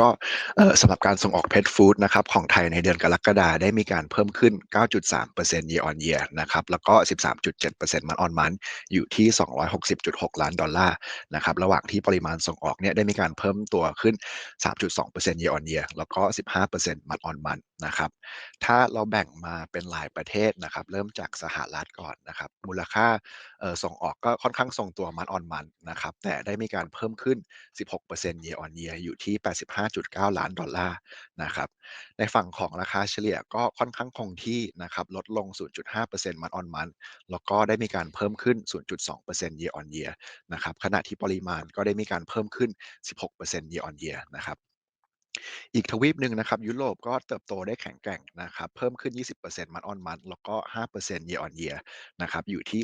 ก็สำหรับการส่งออก Pet Food นะครับของไทยในเดือนกรกฎาได้มีการเพิ่มขึ้น 9.3% year on year นะครับแล้วก็ 13.7% month on month อยู่ที่ 260.6 ล้านดอลลาร์นะครับระหว่างที่ปริมาณส่งออกเนี่ยได้มีการเพิ่มตัวขึ้น 3.2% year on year แล้วก็ 15% month on month นะครับถ้าเราแบ่งมาเป็นรายประเทศนะครับเริ่มจากสหรัฐก่อนนะครับมูลค่าส่งออกก็ค่อนข้างทรงตัว month on month นะครับแต่ได้มีการเพิ่มขึ้น 16% year on year อยู่ที่85.9 ล้านดอลลาร์นะครับ ในฝั่งของราคาเฉลี่ยก็ค่อนข้างคงที่นะครับ ลดลง 0.5%มันออนมันแล้วก็ได้มีการเพิ่มขึ้น 0.2% year on year นะครับ ขณะที่ปริมาณก็ได้มีการเพิ่มขึ้น 16% year on year นะครับ อีกทวีปหนึ่งนะครับ ยุโรปก็เติบโตได้แข็งแกร่งนะครับ เพิ่มขึ้น 20% month on month แล้วก็ 5% year on year นะครับอยู่ที่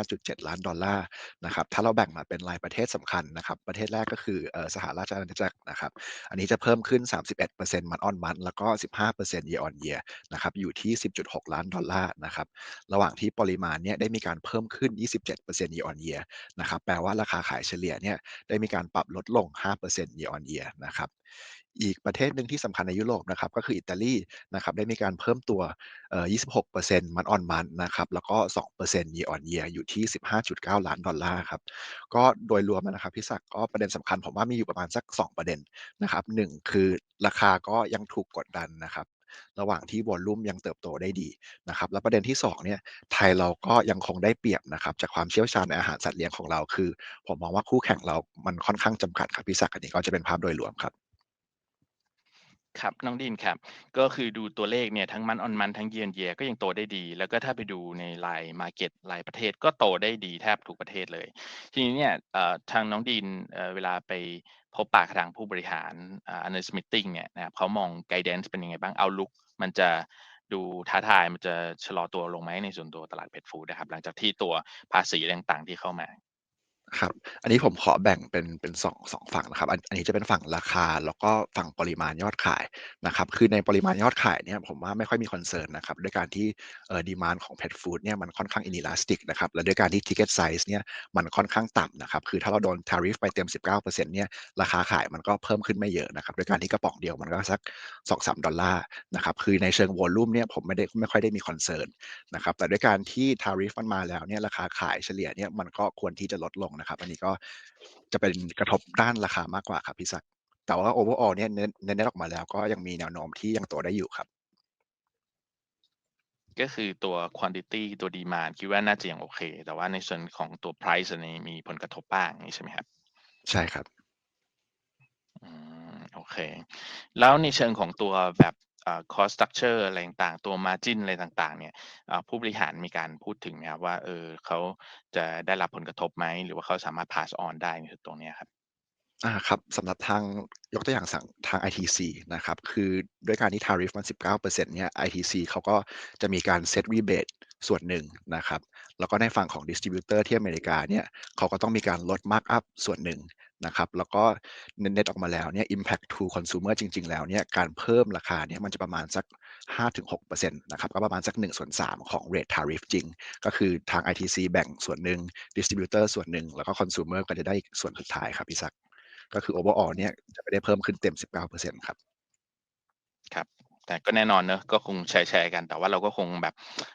35.7 ล้านดอลลาร์นะครับถ้าเราแบ่งมาเป็นรายประเทศสำคัญนะครับ ประเทศแรกก็คือสหราชอาณาจักรนะครับ อันนี้จะเพิ่มขึ้น 31% month on month แล้วก็ 15% year on year นะครับอยู่ที่ 10.6 ล้านดอลลาร์นะครับระหว่างที่ปริมาณเนี่ยได้มีการเพิ่มขึ้น 27% year on year นะครับแปลว่าราคาขายเฉลี่ยเนี่ยได้มีการปรับลดลง 5% year on year นะครับ อีกประเทศหนึ่งที่สำคัญในยุโรปนะครับก็คืออิตาลีนะครับได้มีการเพิ่มตัว 26% month on month นะครับแล้วก็ 2% year on year อยู่ที่ 15.9 ล้านดอลลาร์ครับก็โดยรวมนะครับพี่ศักดิ์ก็ประเด็นสำคัญผมว่ามีอยู่ประมาณสัก 2 ประเด็นนะครับหนึ่งคือราคาก็ยังถูกกดดันนะครับระหว่างที่วอลลุ่มยังเติบโตได้ดีนะครับ แล้วประเด็นที่2เนี่ยไทยเราก็ยังคงได้เปรียบนะครับจากความเชี่ยวชาญในอาหารสัตว์เลี้ยงของเราคือ ผมมองว่าคู่แข่งเรามันค่อนข้างจำกัดครับพี่ศักดิ์อันนี้ก็จะเป็นภาพโดยรวมครับ ครับ น้องดินครับ ก็คือดูตัวเลขเนี่ยทั้งมันออนมันทั้งเยียนเยียก็ยังโตได้ดี แล้วก็ถ้าไปดูในรายมาเก็ตรายประเทศก็โตได้ดีแทบทุกประเทศเลย ทีนี้เนี่ยทางน้องดินเวลาไปพบปะกับทางผู้บริหารอ่า analyst meeting เนี่ยนะครับเขามอง guidance เป็นยังไงบ้าง outlook มันจะดูท้าทายมันจะชะลอตัวลงไหมในส่วนตัวตลาดเพ t ฟู้ดนะครับ หลังจากที่ตัวภาษีต่างๆที่เข้ามา ครับ อันนี้ผมขอแบ่งเป็นเป็นสองสองฝั่งนะครับอันอันนี้จะเป็นฝั่งราคาแล้วก็ฝั่งปริมาณยอดขายนะครับ คือในปริมาณยอดขายเนี่ยผมว่าไม่ค่อยมีคอนเซิร์นนะครับด้วยการที่เอ่อดีมานของ Pet Food เนี่ยมันค่อนข้าง inelastic นะครับและด้วยการที่ Ticket Size เนี่ยมันค่อนข้างต่ำนะครับ คือถ้าเราโดน tariff ไปเต็ม 19%เนี่ยราคาขายมันก็เพิ่มขึ้นไม่เยอะนะครับด้วยการที่กระป๋องเดียวมันก็สัก2-3ดอลลาร์นะครับคือในเชิงวอลลุ่มเนี่ยผมไม่ได้ไม่ค่อยได้มีคอนเซิร์นนะครับแต่ด้วยการที่ tariff มันมาแล้วเนี่ยราคาขายเฉลี่ยเนี่ยมันก็ควรที่จะลดลงนะครับ อันนี้ก็จะเป็นกระทบด้านราคามากกว่าครับพี่ศักดิ์แต่ว่า overall เนี่ยเน้นเน้นออกมาแล้วก็ยังมีแนวโน้มที่ยังโตได้อยู่ครับ ก็คือตัว quantity ตัว demand คิดว่าน่าจะยังโอเค แต่ว่าในส่วนของตัว price อันนี้มีผลกระทบบ้างอย่างนี้ใช่ไหมครับ ใช่ครับอืมโอเค แล้วในเชิงของตัวแบบ อ่า cost structure อะไรต่างๆ ตัว margin อะไรต่างๆ เนี่ยผู้บริหารมีการพูดถึงไหมครับว่าเออเขาจะได้รับผลกระทบไหม หรือว่าเขาสามารถ pass on ได้ในตรงนี้ครับอ่าครับสำหรับทางยกตัวอย่างสั่งทาง ITC นะครับ คือด้วยการที่ tariff มัน 19%เนี่ย ITC เขาก็จะมีการ set rebate ส่วนหนึ่งนะครับ แล้วก็ในฝั่งของ distributor ที่อเมริกาเนี่ยเขาก็ต้องมีการลด markup ส่วนหนึ่ง นะครับแล้วก็เน็ตๆออกมาแล้วเนี่ย impact to consumer จริง ๆ แล้วเนี่ยการเพิ่มราคาเนี่ยมันจะประมาณสัก 5-6%นะครับก็ประมาณสัก1ส่วน3ของ rate tariff จริง ก็คือทาง ITC แบ่งส่วนหนึ่ง distributor ส่วนหนึ่ง แล้วก็ consumer ก็จะได้ส่วนสุดท้ายครับพี่ศัก ก็คือ overall เนี่ยจะไม่ได้เพิ่มขึ้นเต็ม 19%ครับ ครับ แต่ก็แน่นอนเนอะก็คงแชร์แชร์กัน แต่ว่าเราก็คงแบบ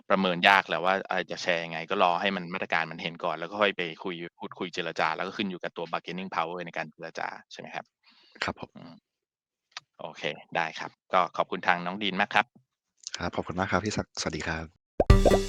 ประเมินยากแหละว่าอะไรจะแชร์ยังไง ก็รอให้มันมาตรการมันเห็นก่อน แล้วก็ค่อยไปคุยพูดคุยเจรจา แล้วก็ขึ้นอยู่กับตัว bargaining power ในการเจรจาใช่ไหมครับ ครับผมอืมโอเค ได้ครับ ก็ขอบคุณทางน้องดีนมากครับ ครับขอบคุณมากครับพี่ศักดิ์สวัสดีครับ